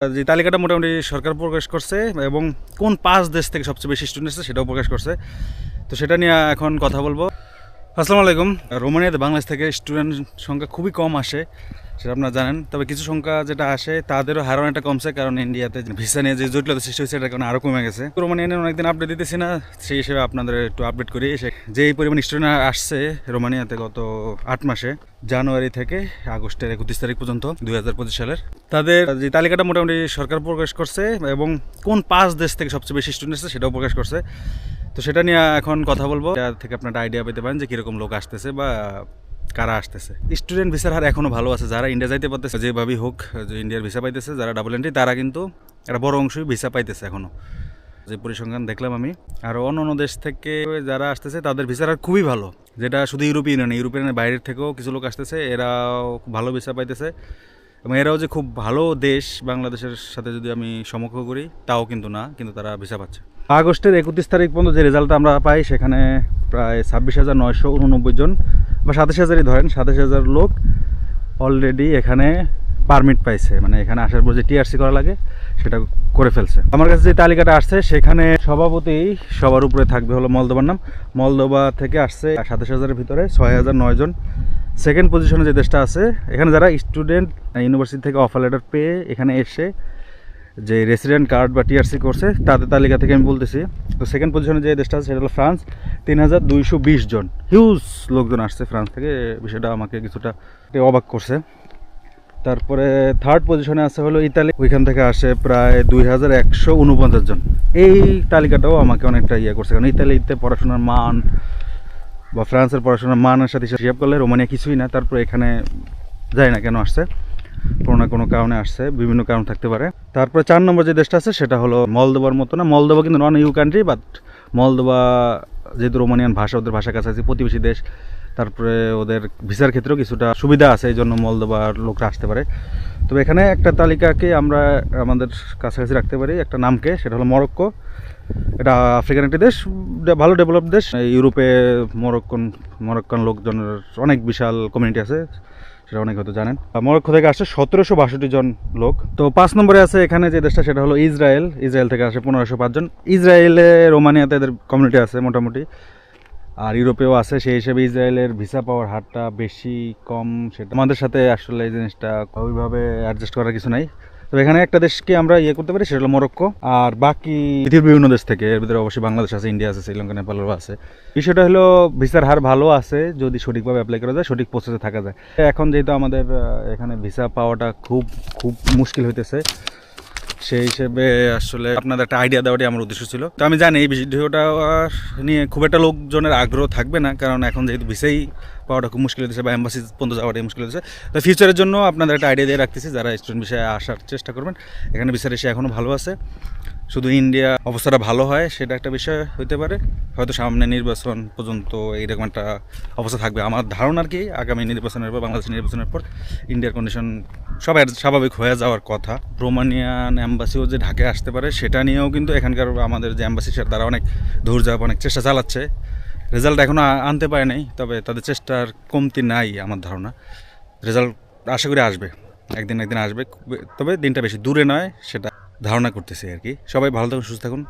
যে তালিকাটা মোটামুটি সরকার প্রকাশ করছে এবং কোন পাঁচ দেশ থেকে সবচেয়ে বেশি স্টুডেন্ট আছে সেটাও প্রকাশ করছে। তো সেটা নিয়ে এখন কথা বলব। আসসালামু আলাইকুম। রোমানিয়াতে বাংলাদেশ থেকে স্টুডেন্ট সংখ্যা খুবই কম আসে, সেটা আপনারা জানেন। তবে কিছু সংখ্যা যেটা আসে, তাদেরও হার অনেকটা কমছে, কারণ ইন্ডিয়াতে ভিসা নিয়ে যে জটিলতা সৃষ্টি হয়েছে, এটার কারণে আরও কমে গেছে। রোমানিয়া নিয়ে অনেকদিন আপডেট দিতেছি না, সেই হিসেবে আপনাদের একটু আপডেট করি। সে যে পরিমাণ স্টুডেন্ট আসছে রোমানিয়াতে গত আট মাসে, জানুয়ারি থেকে আগস্টের একত্রিশ তারিখ পর্যন্ত, দুই হাজার পঁচিশ সালের, তাদের যে তালিকাটা মোটামুটি সরকার প্রকাশ করছে এবং কোন পাঁচ দেশ থেকে সবচেয়ে বেশি স্টুডেন্ট এসেছে সেটাও প্রকাশ করছে। তো সেটা নিয়ে এখন কথা বলব। এটা থেকে আপনারা আইডিয়া পেতে পারেন যে কীরকম লোক আসতেছে বা কারা আসতেছে। স্টুডেন্ট ভিসার হার এখনও ভালো আছে। যারা ইন্ডিয়া যাইতে পারতেছে, যেভাবেই হোক, যে ইন্ডিয়ার ভিসা পাইতেছে, যারা ডাবল এন্ট্রি তারা কিন্তু একটা বড় অংশই ভিসা পাইতেছে এখনও। যে পরিসংখ্যান দেখলাম আমি। আর অন্য অন্য দেশ থেকে যারা আসতেছে, তাদের ভিসার হার খুবই ভালো। যেটা শুধু ইউরোপীয় ইউনিয়ন বাইরের থেকেও কিছু লোক আসতেছে, এরাও খুব ভালো ভিসা পাইতেছে। এবং এরাও যে খুব ভালো দেশ, বাংলাদেশের সাথে যদি আমি সমক্ষ করি, তাও কিন্তু না, কিন্তু তারা ভিসা পাচ্ছে। আগস্টের একত্রিশ তারিখ পর্যন্ত যে রেজাল্টটা আমরা পাই, সেখানে প্রায় ছাব্বিশ হাজার নয়শো উননব্বই জন বা সাতাশ হাজারই ধরেন, সাতাশ হাজার লোক অলরেডি এখানে পারমিট পাইছে। মানে এখানে আসার পর যে টিআরসি করা লাগে, সেটা করে ফেলছে। আমার কাছে যে তালিকাটা আসছে, সেখানে সভাপতি সবার উপরে থাকবে হলো মলদোবার নাম। মলদোবা থেকে আসছে সাতাশ হাজারের ভিতরে ছয় হাজার নয় জন। সেকেন্ড পজিশনে যে দেশটা আছে, এখানে যারা স্টুডেন্ট ইউনিভার্সিটি থেকে অফার লেটার পেয়ে এখানে এসে যে রেসিডেন্ট কার্ড বা টিআরসি করছে, তাদের তালিকা থেকে আমি বলতেছি। তো সেকেন্ড পজিশনে যে দেশটা আছে, সেটা হলো ফ্রান্স তিন হাজার দুইশো বিশ জন হিউজ লোকজন আসছে ফ্রান্স থেকে। বিষয়টা আমাকে কিছুটা অবাক করছে। তারপরে থার্ড পজিশনে আছে হলো ইতালি ওইখান থেকে আসে প্রায় দুই হাজার একশো উনপঞ্চাশ জন। এই তালিকাটাও আমাকে অনেকটা ইয়ে করছে। কারণ ইতালিতে পড়াশোনার মান বা ফ্রান্সের পড়াশোনার মানের সাথে হিসাব করলে রোমানিয়া কিছুই না। তারপরে এখানে যায় না কেন আসছে। কোনো না কোনো কারণে আসছে, বিভিন্ন কারণ থাকতে পারে। তারপরে চার নম্বর যে দেশটা আছে, সেটা হলো মলদোবার মতো না মলদোবা কিন্তু non EU country but Moldova যেহেতু রোমানিয়ান ভাষা, ওদের ভাষা কাছাকাছি প্রতিবেশী দেশ, তারপরে ওদের ভিসার ক্ষেত্রেও কিছুটা সুবিধা আছে, এই জন্য মলদোবার লোকরা আসতে পারে। তবে এখানে একটা তালিকাকে আমরা আমাদের কাছাকাছি রাখতে পারি, একটা নামকে, সেটা হলো মরক্কো। এটা আফ্রিকান একটি দেশ ভালো ডেভেলপ দেশ। ইউরোপে মরক্কন, মরক্কান লোকজনের অনেক বিশাল কমিউনিটি আছে। সেটা অনেক হয়তো জানেন। মরক্কো থেকে আসে সতেরোশো বাষট্টি জন লোক। তো পাঁচ নম্বরে আছে এখানে যে দেশটা, সেটা হলো ইসরায়েল। ইসরায়েল থেকে আসে পনেরোশো পাঁচজন ইসরায়েলে, রোমানিয়াতে এদের কমিউনিটি আছে মোটামুটি। আর ইউরোপেও আছে, সেই হিসেবে ইসরায়েলের ভিসা পাওয়ার হারটা বেশি কম সেটা। আমাদের সাথে আসলে এই জিনিসটা ওইভাবে অ্যাডজাস্ট করার কিছু নাই। তবে এখানে একটা দেশকে আমরা ইয়ে করতে পারি, সেটা হলো মরক্কো। আর বাকি পৃথিবীর বিভিন্ন দেশ থেকে, এর ভিতরে অবশ্যই বাংলাদেশ আছে, ইন্ডিয়া আছে, শ্রীলঙ্কা নেপালও আছে। বিষয়টা হলো, ভিসার হার ভালো আছে, যদি সঠিকভাবে অ্যাপ্লাই করা যায়, সঠিক প্রসেসে থাকা যায়। এখন যেহেতু আমাদের এখানে ভিসা পাওয়াটা খুব খুব মুশকিল হইতেছে সেই হিসেবে আসলে আপনাদের একটা আইডিয়া দেওয়াটাই আমার উদ্দেশ্য ছিল। তো আমি জানি এই ভিডিওটা নিয়ে খুব একটা লোকজনের আগ্রহ থাকবে না, কারণ এখন যেহেতু ভিসাই পাওয়াটা খুব মুশকিল হয়েছে বা এম্বাসি পর্যন্ত যাওয়াটাই মুশকিল হয়েছে। তো ফিউচারের জন্য আপনাদের একটা আইডিয়া দিয়ে রাখতেছি, যারা স্টুডেন্ট বিষয়ে আসার চেষ্টা করবেন, এখানে ভিসার এসে এখনও ভালো আছে। শুধু ইন্ডিয়া অবস্থাটা ভালো হয়, সেটা একটা বিষয় হতে পারে। হয়তো সামনে নির্বাচন পর্যন্ত এইরকম একটা অবস্থা থাকবে। আমার ধারণা আর কি, আগামী নির্বাচনের পর, বাংলাদেশ নির্বাচনের পর ইন্ডিয়ার কন্ডিশন সবাই স্বাভাবিক হয়ে যাওয়ার কথা। রোমানিয়ান অ্যাম্বাসিও যে ঢাকায় আসতে পারে, সেটা নিয়েও কিন্তু এখানকার আমাদের যে অ্যাম্বাসি তারা অনেক ধৈর্য অনেক চেষ্টা চালাচ্ছে। রেজাল্ট এখনও আনতে পারে নাই তবে তাদের চেষ্টার কমতি নাই আমার ধারণা। রেজাল্ট আশা করি আসবে। একদিন একদিন আসবে। তবে দিনটা বেশি দূরে নয়, সেটা ধারণা করতেছি আর কি। সবাই ভালো থাকুন, সুস্থ থাকুন।